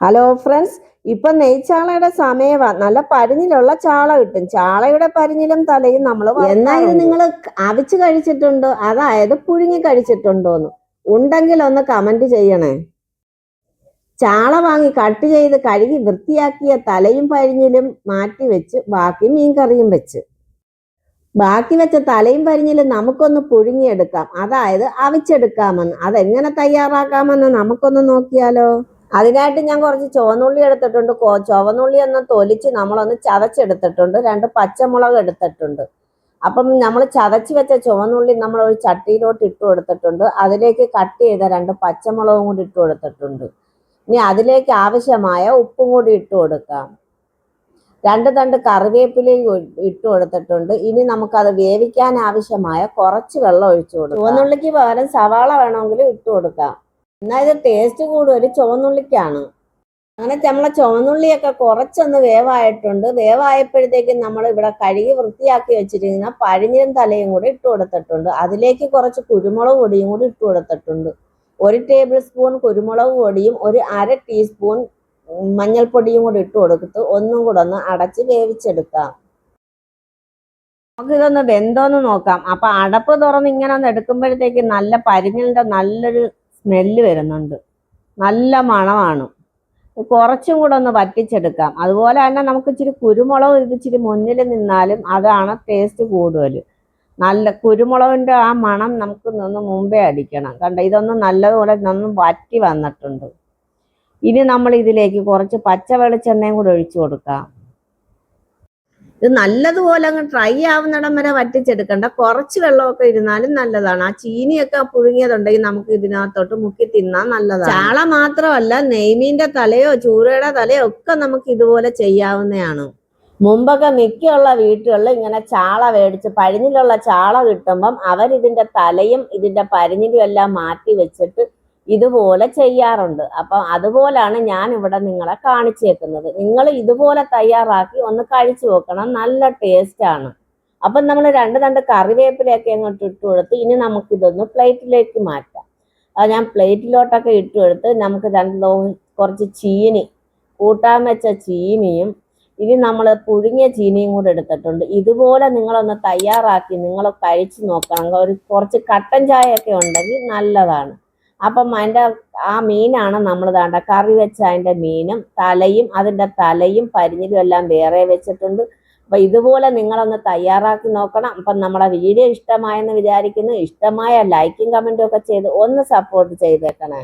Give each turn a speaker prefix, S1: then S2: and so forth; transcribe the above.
S1: Hello friends ഇപ്പൊ നെയ്ച്ചാളയുടെ സമയമാണ് നല്ല പരിഞ്ഞിലുള്ള ചാള കിട്ടും. ചാളയുടെ പരിഞ്ഞിലും തലയും നമ്മൾ ഇത് നിങ്ങൾ അവിച്ച് കഴിച്ചിട്ടുണ്ടോ? അതായത് പുഴുങ്ങി കഴിച്ചിട്ടുണ്ടോന്ന് ഉണ്ടെങ്കിൽ ഒന്ന് കമന്റ് ചെയ്യണേ. ചാള വാങ്ങി കട്ട് ചെയ്ത് കഴുകി വൃത്തിയാക്കിയ തലയും പരിഞ്ഞിലും മാറ്റി വെച്ച് ബാക്കി മീൻകറിയും വെച്ച്. ബാക്കി വെച്ച തലയും പരിഞ്ഞിലും നമുക്കൊന്ന് പുഴുങ്ങിയെടുക്കാം. അതായത് അവിച്ചെടുക്കാമെന്ന്. അതെങ്ങനെ തയ്യാറാക്കാമെന്ന് നമുക്കൊന്ന് നോക്കിയാലോ? അതിനായിട്ട് ഞാൻ കുറച്ച് ചുവന്നുള്ളി എടുത്തിട്ടുണ്ട്. ചുവന്നുള്ളി ഒന്ന് തൊലിച്ച് നമ്മളൊന്ന് ചതച്ചെടുത്തിട്ടുണ്ട്. രണ്ട് പച്ചമുളക് എടുത്തിട്ടുണ്ട്. അപ്പം നമ്മൾ ചതച്ച് വെച്ച ചുവന്നുള്ളി നമ്മൾ ഒരു ചട്ടിയിലോട്ട് ഇട്ട് കൊടുത്തിട്ടുണ്ട്. അതിലേക്ക് കട്ട് ചെയ്ത രണ്ട് പച്ചമുളകും കൂടി ഇട്ട് കൊടുത്തിട്ടുണ്ട്. ഇനി അതിലേക്ക് ആവശ്യമായ ഉപ്പും കൂടി ഇട്ട് കൊടുക്കാം. രണ്ട് തണ്ട് കറിവേപ്പിലയും ഇട്ട് കൊടുത്തിട്ടുണ്ട്. ഇനി നമുക്കത് വേവിക്കാൻ ആവശ്യമായ കുറച്ച് വെള്ളം ഒഴിച്ചു കൊടുക്കാം. ചുവന്നുള്ളിക്ക് പകരം സവാള വേണമെങ്കിൽ ഇട്ട് കൊടുക്കാം. എന്നാൽ ഇത് ടേസ്റ്റ് ഒരു ചുവന്നുള്ളിക്കാണ്. അങ്ങനെ നമ്മളെ ചുവന്നുള്ളിയൊക്കെ കുറച്ചൊന്ന് വേവായിട്ടുണ്ട്. വേവായപ്പോഴത്തേക്കും നമ്മൾ ഇവിടെ കഴുകി വൃത്തിയാക്കി വെച്ചിരിക്കുന്ന പഴിഞ്ഞിലും തലയും കൂടി ഇട്ട് കൊടുത്തിട്ടുണ്ട്. അതിലേക്ക് കുറച്ച് കുരുമുളക് പൊടിയും കൂടി ഇട്ട് കൊടുത്തിട്ടുണ്ട്. ഒരു ടേബിൾ സ്പൂൺ കുരുമുളക് പൊടിയും ഒരു അര ടീസ്പൂൺ മഞ്ഞൾപ്പൊടിയും കൂടി ഇട്ട് കൊടുത്ത് ഒന്നും കൂടെ ഒന്ന് അടച്ച് വേവിച്ചെടുക്കാം. നമുക്കിതൊന്ന് വെന്തോന്ന് നോക്കാം. അപ്പൊ അടപ്പ് തുറന്ന് ഇങ്ങനെ ഒന്ന് എടുക്കുമ്പോഴത്തേക്ക് നല്ല പരിഞ്ഞിലിന്റെ നല്ലൊരു സ്മെല്ല് വരുന്നുണ്ട്. നല്ല മണമാണ്. കുറച്ചും കൂടെ ഒന്ന് വറ്റിച്ചെടുക്കാം. അതുപോലെ തന്നെ നമുക്ക് ഇച്ചിരി കുരുമുളക് ഇച്ചിരി മുന്നിൽ നിന്നാലും അതാണ് ടേസ്റ്റ് കൂടുതൽ നല്ല കുരുമുളകിന്റെ ആ മണം നമുക്ക് നിന്ന് മുമ്പേ അടിക്കണം. കണ്ട? ഇതൊന്ന് നല്ലതുപോലെ നിന്നും വറ്റി വന്നിട്ടുണ്ട്. ഇനി നമ്മൾ ഇതിലേക്ക് കുറച്ച് പച്ച വെളിച്ചെണ്ണയും കൂടെ ഒഴിച്ചു കൊടുക്കാം. ഇത് നല്ലതുപോലെ അങ്ങ് ട്രൈ ആവുന്നിടം വരെ വറ്റിച്ചെടുക്കണ്ട. കുറച്ച് വെള്ളമൊക്കെ ഇരുന്നാലും നല്ലതാണ്. ആ ചീനിയൊക്കെ പുഴുങ്ങിയതുണ്ടെങ്കിൽ നമുക്ക് ഇതിനകത്തോട്ട് മുക്കി തിന്നാൻ നല്ലതാണ്. ചാള മാത്രമല്ല നെയ്മീന്റെ തലയോ ചൂരയുടെ തലയോ ഒക്കെ നമുക്ക് ഇതുപോലെ ചെയ്യാവുന്നതാണ്. മുമ്പൊക്കെ മിക്കുള്ള വീട്ടുകളിൽ ഇങ്ങനെ ചാള മേടിച്ച് പഴിഞ്ഞിലുള്ള ചാള കിട്ടുമ്പം അവരിതിന്റെ തലയും ഇതിന്റെ പരിഞ്ഞിലും എല്ലാം മാറ്റി വെച്ചിട്ട് ഇതുപോലെ ചെയ്യാറുണ്ട്. അപ്പം അതുപോലാണ് ഞാൻ ഇവിടെ നിങ്ങളെ കാണിച്ചേക്കുന്നത്. നിങ്ങൾ ഇതുപോലെ തയ്യാറാക്കി ഒന്ന് കഴിച്ചു നോക്കണം. നല്ല ടേസ്റ്റ് ആണ്. അപ്പം നമ്മൾ രണ്ട് രണ്ട് കറിവേപ്പിലയൊക്കെ അങ്ങോട്ട് ഇട്ട് കൊടുത്ത് ഇനി നമുക്കിതൊന്ന് പ്ലേറ്റിലേക്ക് മാറ്റാം. അത് ഞാൻ പ്ലേറ്റിലോട്ടൊക്കെ ഇട്ട് കൊടുത്ത് നമുക്ക് രണ്ട് കുറച്ച് ചീനി കൂട്ടാൻ വെച്ച ചീനിയും ഇനി നമ്മൾ പുഴുങ്ങിയ ചീനിയും കൂടെ എടുത്തിട്ടുണ്ട്. ഇതുപോലെ നിങ്ങളൊന്ന് തയ്യാറാക്കി നിങ്ങൾ കഴിച്ചു നോക്കണം. ഒരു കുറച്ച് കട്ടൻ ചായയൊക്കെ ഉണ്ടെങ്കിൽ നല്ലതാണ്. അപ്പം അതിന്റെ ആ മീനാണ് നമ്മൾ താണ്ട കറി വെച്ച അതിന്റെ മീനും തലയും അതിന്റെ തലയും പരിഞ്ഞിലും എല്ലാം വേറെ വെച്ചിട്ടുണ്ട്. അപ്പം ഇതുപോലെ നിങ്ങളൊന്ന് തയ്യാറാക്കി നോക്കണം. അപ്പം നമ്മുടെ വീഡിയോ ഇഷ്ടമായെന്ന് വിചാരിക്കുന്നു. ഇഷ്ടമായ ലൈക്കും കമന്റും ഒക്കെ ചെയ്ത് ഒന്ന് സപ്പോർട്ട് ചെയ്തേക്കണേ.